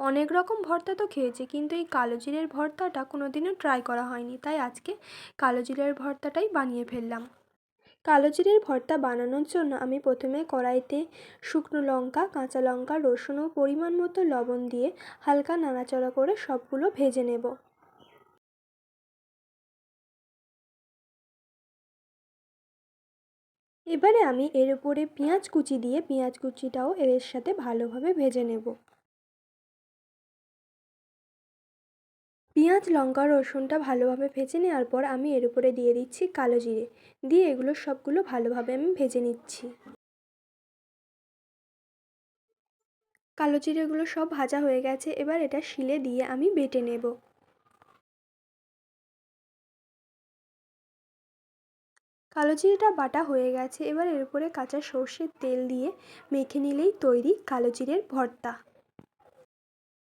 অনেক রকম ভর্তা তো খেয়েছি, কিন্তু এই কালো জিরের ভর্তাটা কোনো দিনও ট্রাই করা হয়নি, তাই আজকে কালো জিরের ভর্তাটাই বানিয়ে ফেললাম। কালো জিরের ভর্তা বানানোর জন্য আমি প্রথমে কড়াইতে শুকনো লঙ্কা, কাঁচা লঙ্কা, রসুন ও পরিমাণ মতো লবণ দিয়ে হালকা নাড়াচাড়া করে সবগুলো ভেজে নেব। এবারে আমি এর উপরে পেঁয়াজ কুচি দিয়ে, পেঁয়াজ কুচিটাও এর সাথে ভালোভাবে ভেজে নেব। পেঁয়াজ, লঙ্কা, রসুনটা ভালোভাবে ভেজে নেওয়ার পর আমি এর উপরে দিয়ে দিচ্ছি কালো জিরে। দিয়ে এগুলো সবগুলো ভালোভাবে আমি ভেজে নিচ্ছি। কালো জিরেগুলো সব ভাজা হয়ে গেছে, এবার এটা শিলে দিয়ে আমি বেটে নেব। কালো জিরেটা বাটা হয়ে গেছে, এবার এর উপরে কাঁচা সর্ষের তেল দিয়ে মেখে নিলেই তৈরি কালো জিরের ভর্তা।